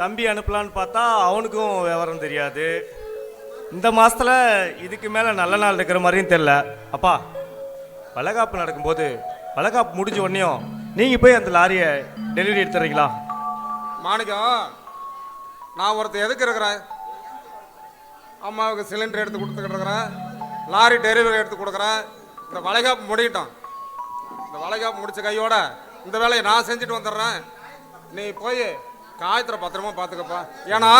தம்பி அனுப்பலான்னு பார்த்தா அவனுக்கும் விவரம் தெரியாது. இந்த மாதத்தில் இதுக்கு மேலே நல்ல நாள் இருக்கிற மாதிரியும் தெரில அப்பா வளகாப்பு நடக்கும்போது வளகாப்பு முடிஞ்ச உடனேயும் நீங்கள் போய் அந்த லாரியை டெலிவரி எடுத்துறீங்களா? மாணிக்கம் நான் ஒருத்தர் எதுக்கு இருக்கிறேன்? அம்மாவுக்கு சிலிண்டர் எடுத்து கொடுத்துக்கிட்டு இருக்கிறேன். லாரி டெலிவரி எடுத்து கொடுக்குறேன். இந்த வளைகாப்பு முடியட்டும். இந்த வளைகாப்பு முடித்த கையோட இந்த வேலையை நான் செஞ்சுட்டு வந்துடுறேன். நீ போய் காயத்திர பத்திரமா பார்த்துக்கப்பா ஏன்னா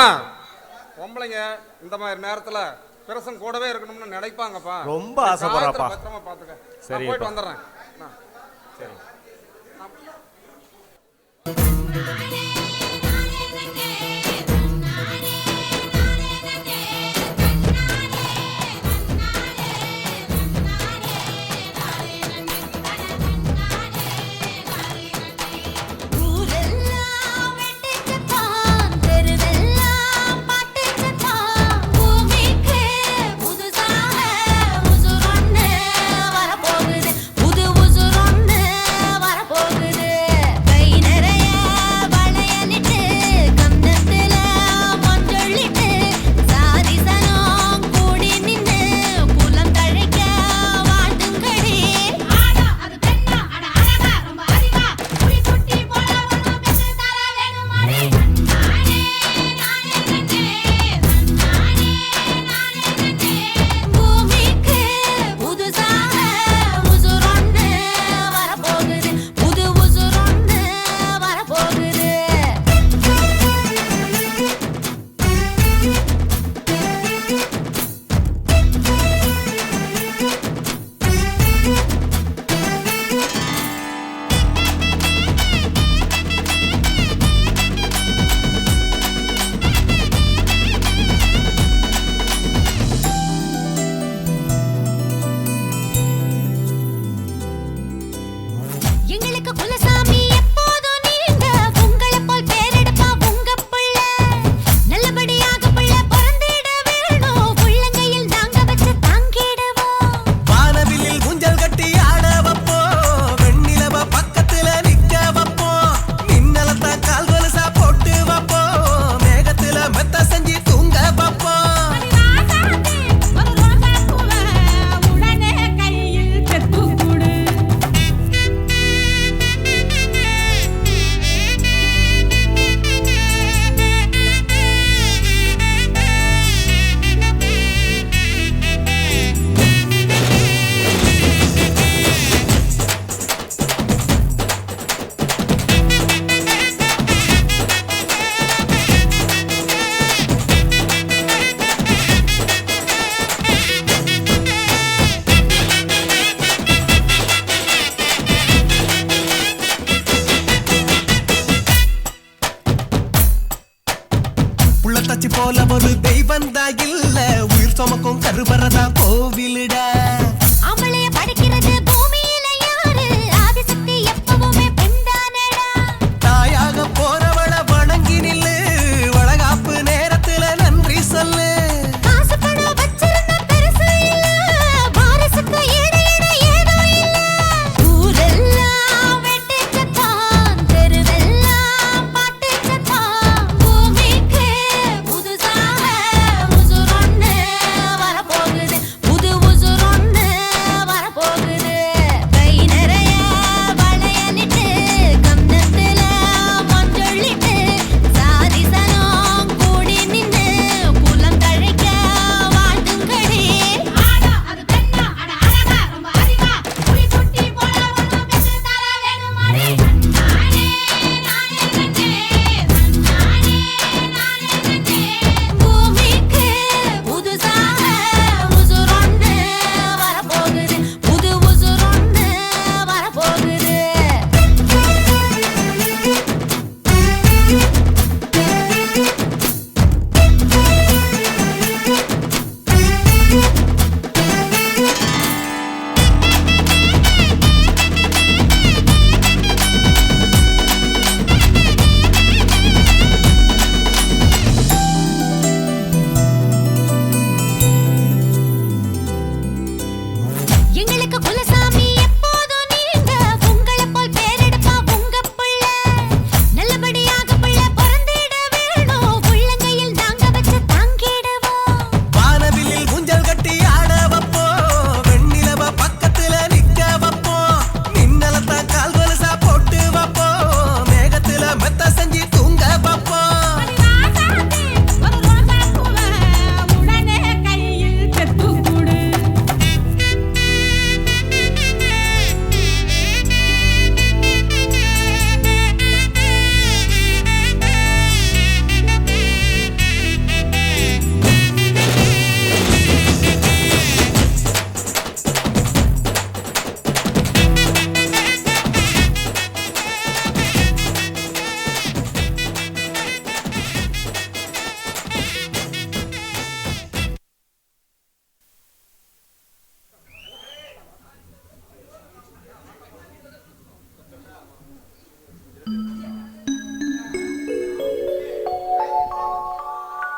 பொம்பளைங்க இந்த மாதிரி நேரத்தில் பிரசன் கூடவே இருக்கணும்னு நினைப்பாங்கப்பா ரொம்ப ஆசைப்படுறாப்பா. பத்திரமா பார்த்துக்க சரிப்பா. போயிட்டு வந்துடுறேன். சரி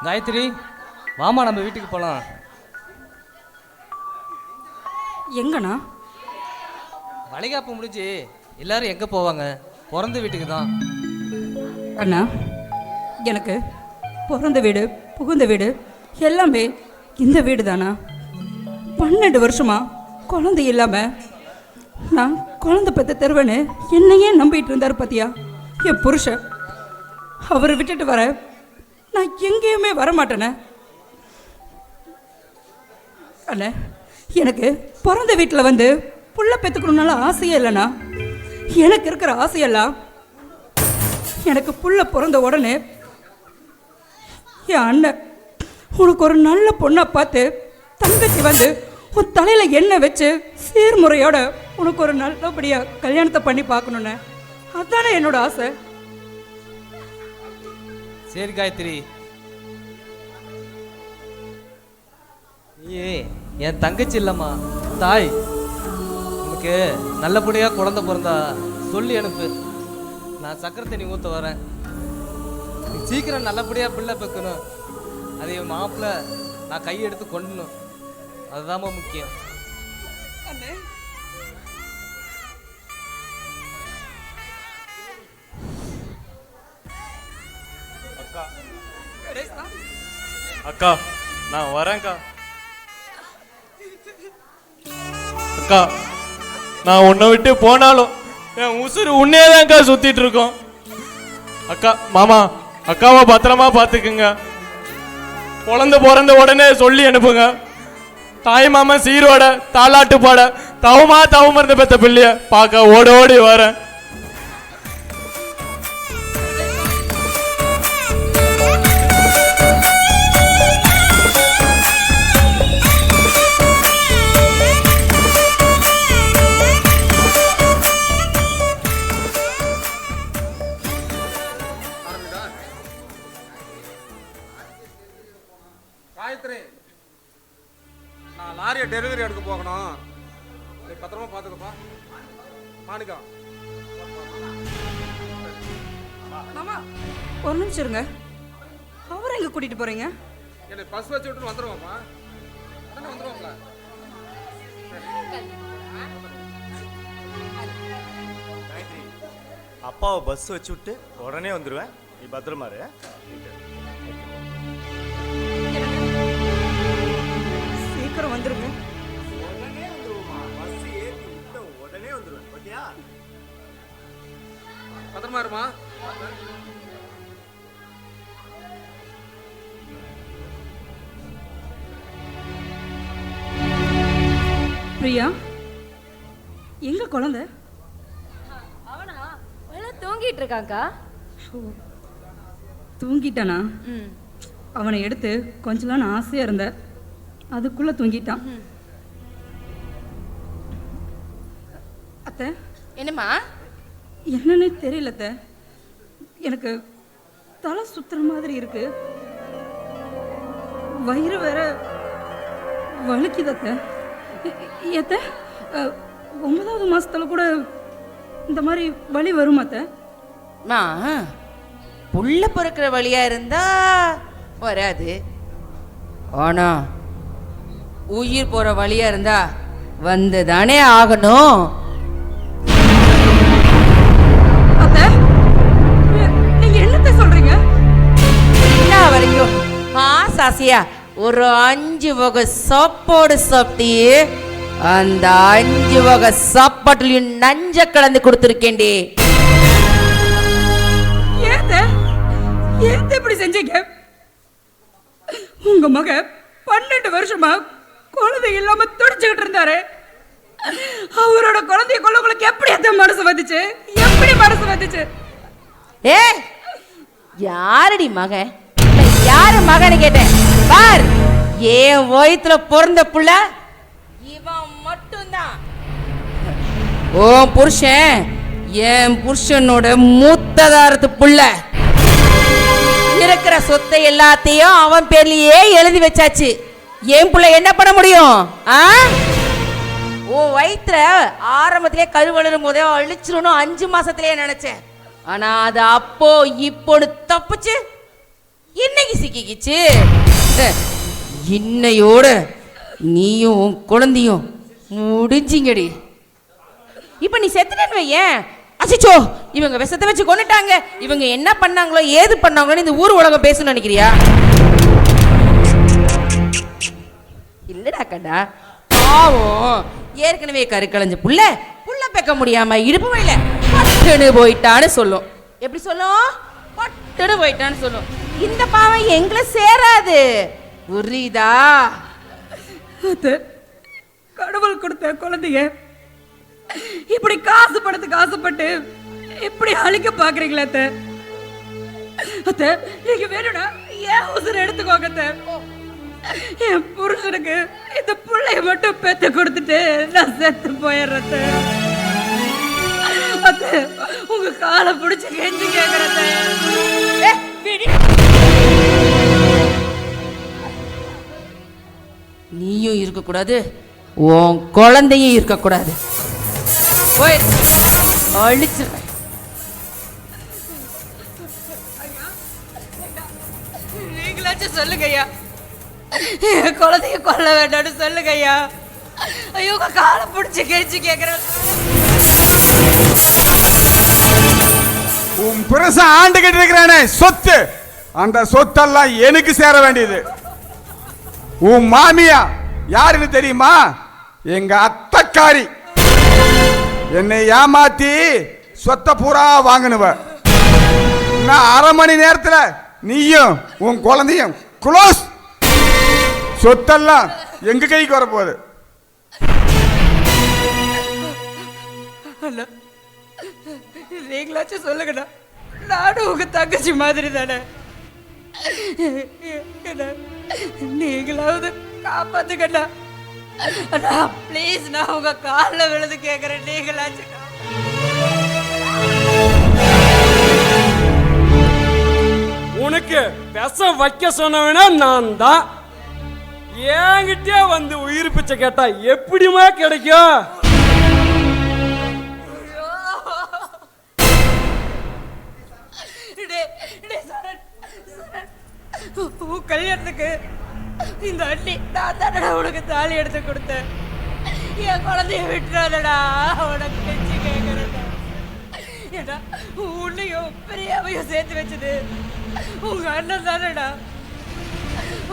காயத்ரி வாமா நம்ம வீட்டுக்கு போகலாம் எங்கண்ணா? வளைகாப்பு முடிஞ்சு எல்லாரும் எங்கே போவாங்க? பிறந்த வீட்டுக்கு தான். அண்ணா எனக்கு பிறந்த வீடு புகுந்த வீடு எல்லாமே இந்த வீடு தானா பன்னெண்டு வருஷமா குழந்தை இல்லாம நான் குழந்தை பெற்ற தெருவன்னு என்னையே நம்பிட்டு இருந்தார் பாத்தியா? என் புருஷன். அவரை விட்டுட்டு வர நான் எங்கேயுமே வரமாட்டேனே. அண்ணே எனக்கு பிறந்த வீட்டில் வந்து புள்ள பெற்றுக்கணும்னால ஆசையே இல்லைண்ணா. எனக்கு இருக்கிற ஆசையெல்லாம் எனக்கு புள்ள பிறந்த உடனே என் அண்ணன் உனக்கு ஒரு நல்ல பொண்ணை பார்த்து தங்கச்சி வந்து உன் தலையில் எண்ணெய் வச்சு சீர்முறையோட உனக்கு ஒரு நல்லபடியாக கல்யாணத்தை பண்ணி பார்க்கணுன்னு அதானே என்னோட ஆசை. சரி காயத்ரி. ஏ என் தங்கச்சி இல்லைம்மா. தாய் உனக்கு நல்லபடியாக குழந்தை பிறந்தா சொல்லி அனுப்பு. நான் சக்கரை தண்ணி ஊற்ற வரேன். நீ சீக்கிரம் நல்லபடியாக பிள்ளை பெக்கணும். அது என் மாப்பிள்ளை நான் கையெடுத்து கொண்டணும். அதுதாம்மா முக்கியம். அக்கா நான் வரேன்க்கா. அக்கா நான் உன்னை விட்டு போனாலும் என் உசுறு உன்னேதான்க்கா சுத்திட்டு இருக்கோம். அக்கா மாமா அக்காவை பத்திரமா பார்த்துக்குங்க. குழந்த பிறந்த உடனே சொல்லி அனுப்புங்க. தாய் மாமா சீரோட தாலாட்டு பாட தவமா தவம் இருந்த பெத்த பிள்ளைய பார்க்க ஓட ஓடி வரேன். என்னை பஸ் வச்சு விட்டு வந்துடுவோம்மா உடனே வந்துடுவோம்ல அப்பாவை பஸ் வச்சு விட்டு உடனே வந்துடுவேன் நீ பத்திரமா இரு. சீக்கிரம் வந்துருங்க. உடனே வந்துருவோமா பஸ் ஏறி விட்ட உடனே வந்துடுவேன் ஓகேயா பத்திரமா இருமா. பிரியா? எங்க குழந்தை? அவனா? எல்லாம் தூங்கிட்டு இருக்காக்கா தூங்கிட்டானா? அவனை எடுத்து கொஞ்ச நாள் ஆசையா இருந்தேன் அதுக்குள்ள தூங்கிட்டான். அத்தை? என்னம்மா? என்னன்னு தெரியல அத்தை. எனக்கு தலை சுத்துற மாதிரி இருக்கு. வயிறு வேற வலிக்குது அத்தை. ஏத்த ஒன்பதாவது மாசத்துல கூட இந்த மாதிரி வலி வரும் அத்தை? மா புள்ள பிறக்கிற வழியா இருந்தா வராது. ஆனா உயிர் போற வழியா இருந்தா வந்து தானே ஆகணும். அத்தை நீ- நீங்க என்னத்தை சொல்றீங்க? என்ன வரைக்கும்? ஆசாசியா ஒரு அஞ்சு வகை சாப்பாடு சாப்பிட்டியே அந்த அஞ்சு வகை சாப்பாட்டுலயும் நஞ்ச கலந்து கொடுத்துருக்கேன்டி. ஏத்த? ஏத்த இப்படி செஞ்சீங்க? உங்க மக பன்னெண்டு வருஷமா குழந்தை இல்லாம துடிச்சுக்கிட்டு இருந்தாரு. அவரோட குழந்தைய கொள்ள உங்களுக்கு எப்படி அத்த மனசு வந்துச்சு? எப்படி மனசு வந்துச்சு? ஏ யாரடி மகன் யாரு மகன்னு கேட்டேன். பார். என் வயித்துல பிறந்த புள்ள? இவன் மட்டும்தான். ஓ புருஷன் என் புருஷனோட மூத்ததாரத்து புள்ள. இருக்கிற சொத்தை எல்லாத்தையும் அவன் பேர்லயே எழுதி வச்சாச்சு. என் புள்ள என்ன பண்ண முடியும்? ஆ? உன் வயிற்றுல ஆரம்பத்திலே கரு வளரும் போதே அழிச்சிடணும் அஞ்சு மாசத்திலே நினைச்சேன். ஆனா அது அப்போ இப்போன்னு தப்புச்சு இன்னைக்கு சிக்கிக்கிச்சு? இன்னையோட நீயும் உன் குழந்தையும் முடிஞ்சிங்கடி. இப்போ நீ செத்துட்டேன்னு வையேன். அசிச்சோ இவங்க விஷத்தை வச்சு கொண்டுட்டாங்க இவங்க என்ன பண்ணாங்களோ ஏது பண்ணாங்களோன்னு இந்த ஊர் உலகம் பேசணும்னு நினைக்கிறியா? இல்லடா கண்டா பாவம். ஏற்கனவே கரு புள்ள புள்ள பெக்க முடியாம இடுப்பு வழியில பட்டுன்னு போயிட்டான்னு சொல்லும். எப்படி சொல்லும்? பட்டுன்னு போயிட்டான்னு சொல்லும். இந்த பாவம் எங்களை சேராது. புரியுதா? அத்தை கடவுள் கொடுத்த குழந்தைங்க இப்படி காசு படத்துக்கு ஆசைப்பட்டு இப்படி அழிக்க பாக்குறீங்களா அத்தை? அத்த நீங்க வேணும்னா ஏன் உசுர எடுத்துக்கோங்க அத்த. என் புருஷனுக்கு இந்த பிள்ளைய மட்டும் பெத்து கொடுத்துட்டு நான் செத்து போயிடுறேன் அத்தை. உங்க காலை பிடிச்சி கெஞ்சி கேக்குறேன் நீயும் இருக்கக்கூடாது உன் குழந்தையும் இருக்கக்கூடாது. அழிச்சிருவேன் நீங்களாச்சும் சொல்லுங்க ஐயா என் குழந்தைய கொல்ல வேண்டாம்னு சொல்லுங்க ஐயா ஐயோ உங்க காலை பிடிச்சி கெஞ்சி கேக்குறேன். உன் புருஷன் ஆண்டுகிட்டு இருக்கிறானே சொத்து. அந்த சொத்தெல்லாம் எனக்கு சேர வேண்டியது. உன் மாமியா யாருன்னு தெரியுமா? எங்க அத்தக்காரி. என்னை ஏமாத்தி சொத்தை பூரா வாங்கினுவ. நான் அரை மணி நேரத்தில் நீயும் உன் குழந்தையும் குளோஸ் சொத்தெல்லாம் எங்க கைக்கு வரப்போகுது? அண்ணா நீங்களாச்சும் சொல்லுங்கண்ணா. நானும் உங்க தங்கச்சி மாதிரி தானே நீங்களாவது காப்பாத்துக்கண்ணா அண்ணா ப்ளீஸ் நான் உங்க காலில் விழுந்து கேட்குறேன் நீங்களாச்சும் உனக்கு விஷம் வைக்க சொன்னவனா நான் தான் என்கிட்டே வந்து உயிர் பிச்சை கேட்டா எப்படிமா கிடைக்கும்? கல்யாணத்துக்கு இந்த அண்ணி நான் தானடா உனக்கு தாலி எடுத்து கொடுத்தேன்? என் குழந்தைய விட்டுறாதடா உனக்கு கெஞ்சி கேட்கறடா ஏடா உன்னையும் பெரியாவையும் சேர்த்து வச்சது. உங்க அண்ணன் தானடா.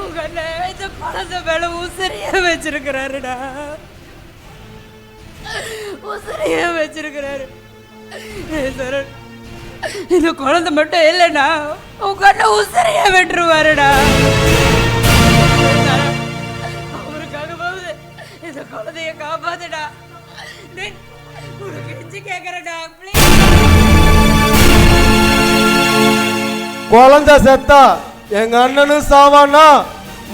உங்க அண்ணன் வைத்த குழந்தை மேல உசிரியா வச்சிருக்கிறாருடா. உசிரியா வச்சிருக்கிறாரு. சரண் இந்த குழந்தை மட்டும் இல்லைன்னா உங்க அண்ணன் உசிரியா விட்டுருவாருடா. அவருக்காக போகுது. இந்த குழந்தைய காப்பாத்துடா. உனக்கு எஞ்சி கேட்கறடா குழந்த குழந்தை செத்தா எங்க அண்ணனும் சாவானா?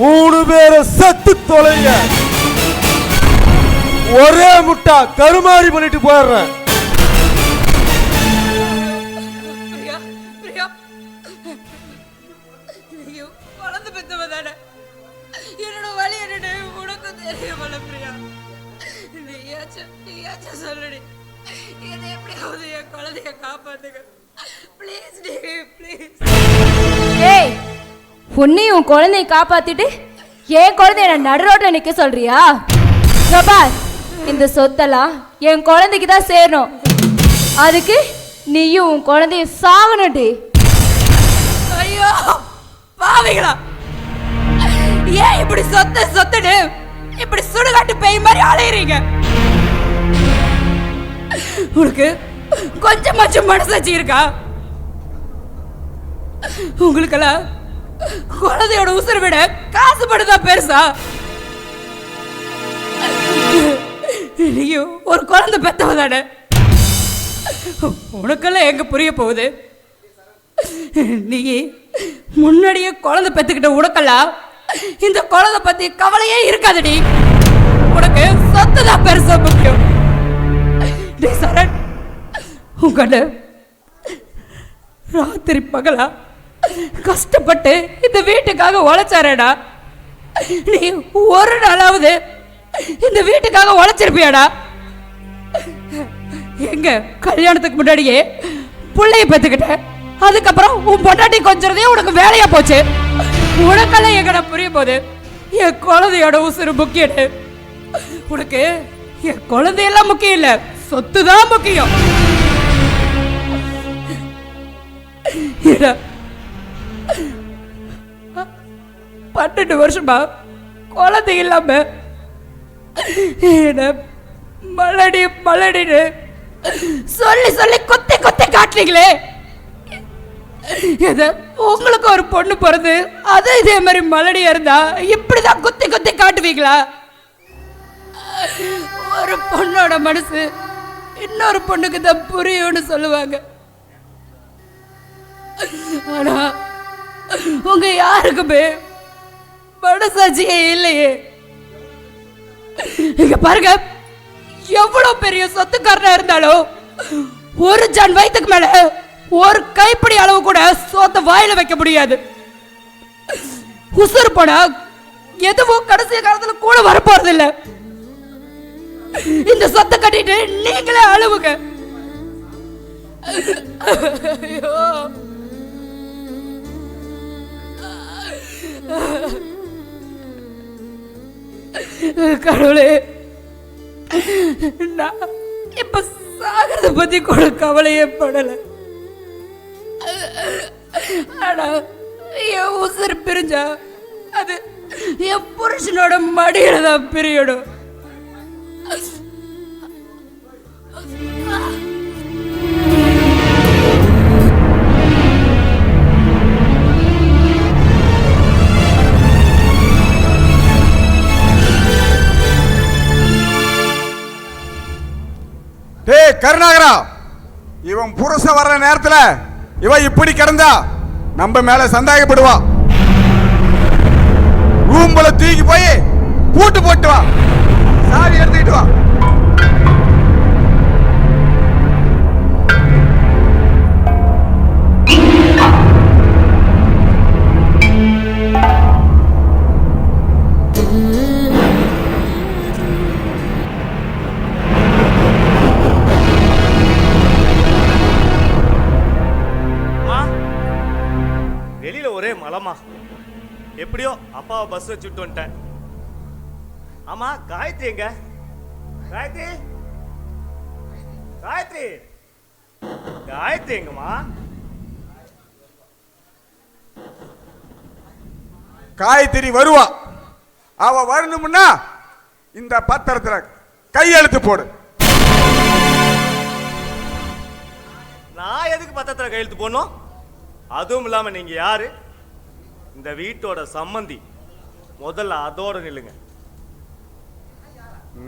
மூணு பேரும் செத்து தொலைங்க. ஒரே முட்டா கருமாறி பண்ணிட்டு போயிடுறேன். ஏய் உன்னையும் உன் குழந்தைய காப்பாத்திட்டு என் குழந்தைய நான் நடு ரோட்ல நிக்க சொல்றியா? பிரபாஸ் இந்த சொத்தெல்லாம் என் குழந்தைக்கு தான் சேரணும். அதுக்கு நீயும் உன் குழந்தைய சாகணும்டி ஐயோ பாவிகளா. ஏன் இப்படி சொத்த சொத்துடு இப்படி சுடுகாட்டு பேய் மாதிரி அலையுறீங்க? உனக்கு கொஞ்சமாச்சும் மனசாட்சி இருக்கா உங்களுக்கெல்லாம் குழந்தையோட உசுரை விட காசு படுதா பெருசா? நீயும் ஒரு குழந்தை பெத்தவ தானே? உனக்கெல்லாம் எங்க புரிய போகுது? நீ முன்னாடியே குழந்தை பெத்துக்கிட்ட உனக்கெல்லாம் இந்த குழந்தை பத்தி கவலையே இருக்காதடி. உனக்கு சொத்து தான் பெருசா முக்கியம். நீ சரண் உங்கள்ட ராத்திரி பகலா கஷ்டப்பட்டு இந்த வீட்டுக்காக உழைச்சாரேடா. நீ ஒரு நாளாவது இந்த வீட்டுக்காக உழைச்சிருப்பியாடா. எங்க கல்யாணத்துக்கு முன்னாடியே பிள்ளைய பெத்துக்கிட்ட. அதுக்கப்புறம் உன் பொண்டாட்டி கொஞ்சறதே உனக்கு வேலையா போச்சு. உனக்கெல்லாம் எங்கட புரிய போகுது என் குழந்தையோட உசுறு முக்கியம் உனக்கு என் குழந்தையெல்லாம் முக்கியம் இல்ல சொத்து தான் முக்கியம். ஏடா, பன்னெண்டு வருஷமா குழந்தை இல்லாம என்ன மலடி மலடின்னு சொல்லி சொல்லி கொத்தி கொத்தி காட்டுறீங்களே. எது? உங்களுக்கு ஒரு பொண்ணு பிறந்து அது இதே மாதிரி மலடியா இருந்தா இப்படிதான் குத்தி குத்தி காட்டுவீங்களா? ஒரு பொண்ணோட மனசு இன்னொரு பொண்ணுக்கு தான் புரியும்னு சொல்லுவாங்க. ஆனா உங்க யாருக்குமே மனசாட்சியே இல்லையே. இங்க பாருங்க எவ்வளவு பெரிய சொத்துக்காரனா இருந்தாலும் ஒரு ஜன் வயிற்றுக்கு மேல ஒரு கைப்பிடி அளவு கூட சோத்த வாயில வைக்க முடியாது. உசுறு போனா எதுவும் கடைசி காலத்துல கூட வரப்போறது இல்ல இந்த சொத்தை கட்டிட்டு நீங்களே அழுவுங்க. ஐயோ. கடவுளே நான் இப்ப சாகிறத பத்தி கூட கவலையே படல. ஆனா என் உசுறு பிரிஞ்சா அது என் புருஷனோட மடியில தான் பிரியணும். கருணாகரா இவன் புருஷன் வர்ற நேரத்தில் இவன் இப்படி கிடந்தா நம்ம மேல சந்தேகப்படுவா. ரூம்புல தூக்கி போய் பூட்டு போட்டு வா. சாவி எடுத்துக்கிட்டு வா. மலமா எப்படியோ அப்பாவை பஸ் வச்சு விட்டு வந்துட்டேன். ஆமா காயத்ரி எங்க? காயத்ரி? காயத்ரி? காயத்ரி எங்கம்மா? காயத்ரி வருவா. அவ வரணும்னா இந்த பத்திரத்துல கையெழுத்து போடு. நான் எதுக்கு பத்திரத்துல கையெழுத்து போடணும்? அதுவும் இல்லாம நீங்க யாரு? இந்த வீட்டோட சம்மந்தி. முதல்ல அதோட நில்லுங்க.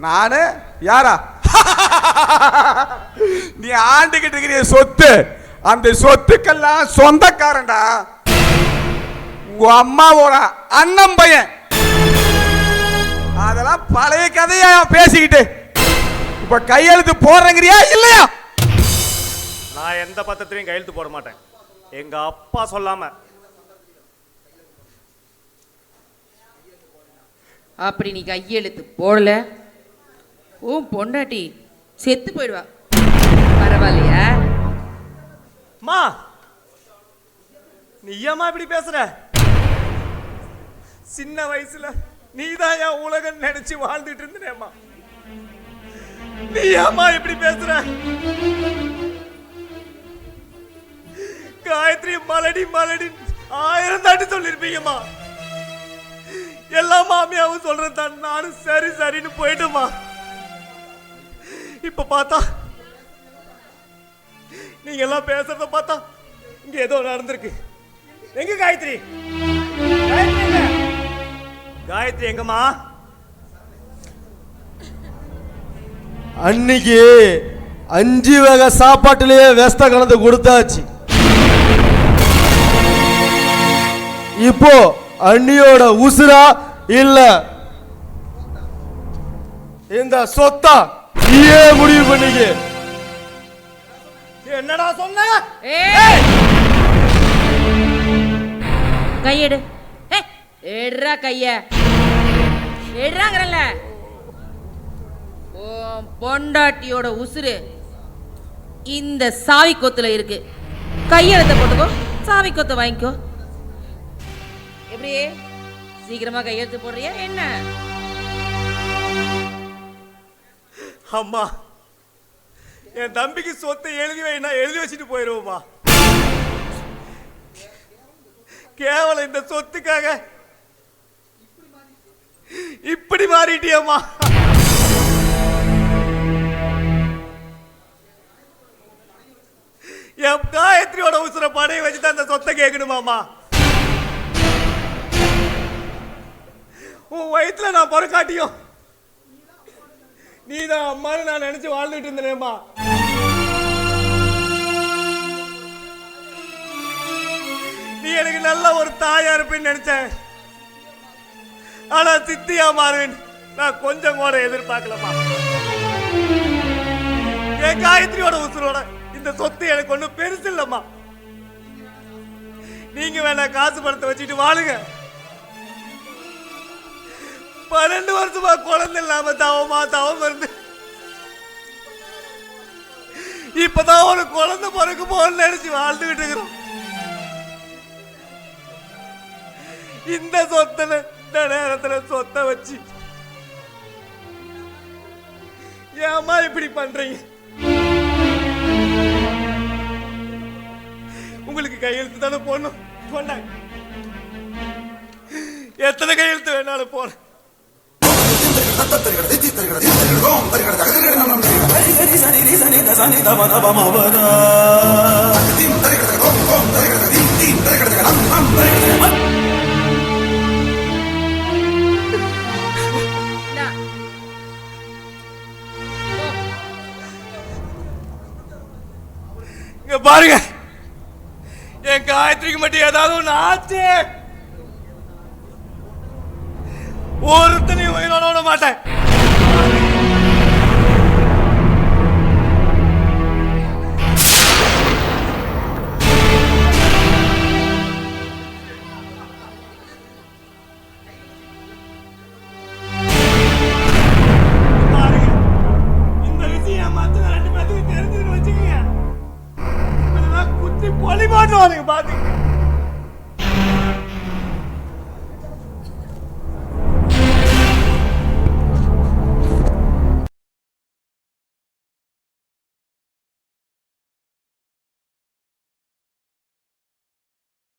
நானு? யாரா? நீ ஆண்டுகிட்டு இருக்கிற சொத்து அந்த சொத்துக்கெல்லாம் சொந்தக்காரன்டா. உங்க அம்மாவோட அண்ணன் பையன். அதெல்லாம் பழைய கதையா பேசிக்கிட்டு. இப்ப கையெழுத்து போடுறங்கிறியா இல்லையா? நான் எந்த பத்திரத்திலையும் கையெழுத்து போட மாட்டேன். எங்க அப்பா சொல்லாம அப்படி நீ கையெழுத்து போடல. உன் பொண்டாட்டி செத்து போயிடுவா. பரவாயில்லையா? மா நீ ஏமா இப்படி பேசுற? சின்ன வயசுல நீதான் என் உலகம் நினைச்சு வாழ்ந்துட்டு இருந்தேம்மா நீ ஏமா இப்படி பேசுற? காயத்ரி மலடி மலடி ஆயிரம் தாட்டி சொல்லிருப்பீங்கம்மா. எல்லா மாமியாவும் சொல்றதான் நானும் சரி சரின்னு போயிட்டுமா. இப்ப பார்த்தா நீங்க எல்லாம் பேசுறத பார்த்தா இங்க ஏதோ நடந்திருக்கு. எங்க காயத்ரி? காயத்ரி எங்கம்மா? அன்னைக்கு அஞ்சு வகை சாப்பாட்டுலயே வெஸ்த கலந்து கொடுத்தாச்சு. இப்போ அண்ணியோட உசுரா இல்ல இந்த சொத்தா? நீயே முடிவு பண்ணிக்க. என்னடா சொன்ன! கையெடு. எடுறா கைய. எடுறாங்கிறல்ல. பொண்டாட்டியோட உசுரு இந்த சாவி கொத்துல இருக்கு. கையெழுத்த போட்டுக்கோ சாவி கொத்தை வாங்கிக்கோ. எப்படி? சீக்கிரமா கையெழுத்து போடுறியா? என்ன? அம்மா என் தம்பிக்கு சொத்தை எழுதி வைனா நான் எழுதி வச்சுட்டு போயிடுவோம்மா கேவலம் இந்த சொத்துக்காக. இப்படி மாறிட்டியம்மா. என் காயத்ரியோட உசுர படையை வச்சு தான் அந்த சொத்தை கேட்கணுமாமா வயிற்றுல நான் பொறக்காட்டியும். நீ தான் அம்மான்னு நான் நினைச்சு வாழ்ந்துட்டு இருந்தேனேம்மா. நீ எனக்கு நல்ல ஒரு தாயா இருப்பேன்னு நினைச்சேன். ஆனா சித்தியா மாறுவேன். நான் கொஞ்சம் கூட எதிர்பார்க்கலம்மா. என் காயத்ரியோட உசுரோட இந்த சொத்து எனக்கு ஒன்றும் பெருசு இல்லம்மா. நீங்க வேணா காசு பணத்தை வச்சுட்டு வாழுங்க. பன்னெண்டு வருஷமா குழந்தை இல்லாம தவமா தவம் இருந்து. இப்பதான் ஒரு குழந்தை பிறகு போன்னு நினைச்சு வாழ்ந்துகிட்டு இருக்கிறோம். இந்த சொத்துல இந்த நேரத்துல சொத்தை வச்சு. ஏம்மா இப்படி பண்றீங்க? உங்களுக்கு கையெழுத்து தானே போடணும்? போண்டாங்க எத்தனை கையெழுத்து வேணாலும் போறேன் இந்தா. இங்க பாருங்க. என் காயத்ரிக்கு மட்டும் ஏதாவது ஒன்று ஆச்சு. ஒருத்தனையும் உயிரோட விட மாட்டேன்